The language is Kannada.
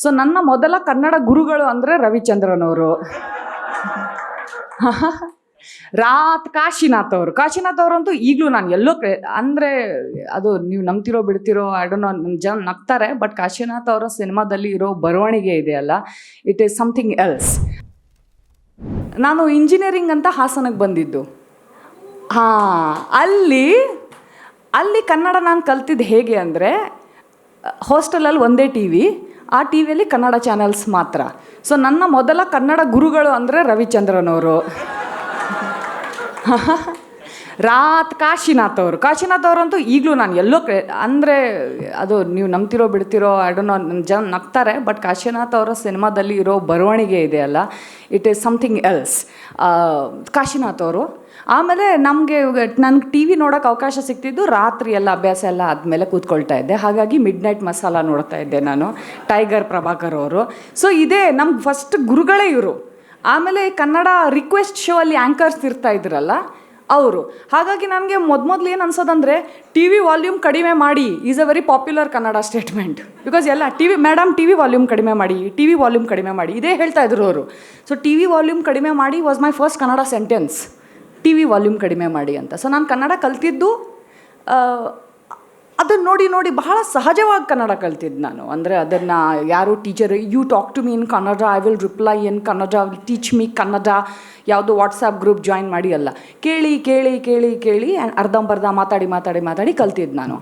ಸೊ ನನ್ನ ಮೊದಲ ಕನ್ನಡ ಗುರುಗಳು ಅಂದರೆ ರವಿಚಂದ್ರನ್ ಅವರು ರಾತ್ ಕಾಶಿನಾಥ್ ಅವರು. ಕಾಶಿನಾಥ್ ಅವರಂತೂ ಈಗಲೂ ನಾನು ಎಲ್ಲೋ ಅಂದರೆ ಅದು ನೀವು ನಂಬ್ತಿರೋ ಬಿಡ್ತಿರೋ ಐಡೋನೋ ಜನ ನಗ್ತಾರೆ ಬಟ್ ಕಾಶಿನಾಥ್ ಅವರ ಸಿನಿಮಾದಲ್ಲಿ ಇರೋ ಬರವಣಿಗೆ ಇದೆಯಲ್ಲ ಇಟ್ ಈಸ್ ಸಮಥಿಂಗ್ ಎಲ್ಸ್ ನಾನು ಇಂಜಿನಿಯರಿಂಗ್ ಅಂತ ಹಾಸನಕ್ಕೆ ಬಂದಿದ್ದು. ಹಾಂ, ಅಲ್ಲಿ ಅಲ್ಲಿ ಕನ್ನಡ ನಾನು ಕಲ್ತಿದ್ದು ಹೇಗೆ ಅಂದರೆ ಹಾಸ್ಟೆಲಲ್ಲಿ ಒಂದೇ ಟಿ ವಿ ಆ ಟಿ ವಿಯಲ್ಲಿ ಕನ್ನಡ ಚಾನಲ್ಸ್ ಮಾತ್ರ. ಸೊ ನನ್ನ ಮೊದಲ ಕನ್ನಡ ಗುರುಗಳು ಅಂದರೆ ರವಿಚಂದ್ರನ್ ಅವರು ರಾತ್ ಕಾಶಿನಾಥ್ ಅವರು. ಕಾಶಿನಾಥ್ ಅವರಂತೂ ಈಗಲೂ ನಾನು ಎಲ್ಲೋ ಅಂದರೆ ಅದು ನೀವು ನಂಬ್ತಿರೋ ಬಿಡ್ತಿರೋ ಐಡೋನೋ ಜನ ನಗ್ತಾರೆ ಬಟ್ ಕಾಶಿನಾಥ್ ಅವರ ಸಿನಿಮಾದಲ್ಲಿ ಇರೋ ಬರವಣಿಗೆ ಇದೆಯಲ್ಲ it is something else Kashinath ಅವರು. ಆಮೇಲೆ ನಮಗೆ ನನಗೆ ಟಿ ವಿ ನೋಡೋಕೆ ಅವಕಾಶ ಸಿಗ್ತಿದ್ದು ರಾತ್ರಿ ಎಲ್ಲ ಅಭ್ಯಾಸ ಎಲ್ಲ ಆದಮೇಲೆ ಕೂತ್ಕೊಳ್ತಾ ಇದ್ದೆ. ಹಾಗಾಗಿ ಮಿಡ್ ನೈಟ್ ಮಸಾಲ ನೋಡ್ತಾ ಇದ್ದೆ ನಾನು ಟೈಗರ್ ಪ್ರಭಾಕರ್ ಅವರು. ಸೊ ಇದೇ ನಮ್ಗೆ ಫಸ್ಟ್ ಗುರುಗಳೇ ಇವರು. ಆಮೇಲೆ ಕನ್ನಡ ರಿಕ್ವೆಸ್ಟ್ ಶೋ ಅಲ್ಲಿ ಆ್ಯಂಕರ್ಸ್ ಇರ್ತಾ ಇದ್ರಲ್ಲ ಅವರು. ಹಾಗಾಗಿ ನನಗೆ ಮೊದಮೊದ್ಲು ಏನು ಅನ್ಸೋದಂದರೆ ಟಿ ವಿ ವಾಲ್ಯೂಮ್ ಕಡಿಮೆ ಮಾಡಿ is a very popular Kannada statement. Because ಎಲ್ಲ T V madam T V volume ಕಡಿಮೆ ಮಾಡಿ ಟಿ ವಿ ವಾಲ್ಯೂಮ್ ಕಡಿಮೆ ಮಾಡಿ, ಇದೇ ಹೇಳ್ತಾ ಇದ್ರು ಅವರು. ಸೊ ಟಿ ವಿ ವಾಲ್ಯೂಮ್ ಕಡಿಮೆ ಮಾಡಿ was my first Kannada sentence T V volume ಕಡಿಮೆ ಮಾಡಿ ಅಂತ. ಸೊ ನಾನು ಕನ್ನಡ ಕಲ್ತಿದ್ದು ಅದನ್ನು ನೋಡಿ ನೋಡಿ ಬಹಳ ಸಹಜವಾಗಿ ಕನ್ನಡ ಕಲ್ತಿದ್ದು ನಾನು. ಅಂದರೆ ಅದನ್ನು ಯಾರು teacher you talk to me in Kannada I will reply in Kannada will teach me Kannada ಯಾವುದೋ ವಾಟ್ಸಪ್ ಗ್ರೂಪ್ ಜಾಯಿನ್ ಮಾಡಿ ಅಲ್ಲ. ಕೇಳಿ ಕೇಳಿ ಕೇಳಿ ಕೇಳಿ, ಅರ್ಧಂಬರ್ಧ ಮಾತಾಡಿ ಮಾತಾಡಿ ಮಾತಾಡಿ ಕಲ್ತಿದ್ದು ನಾನು.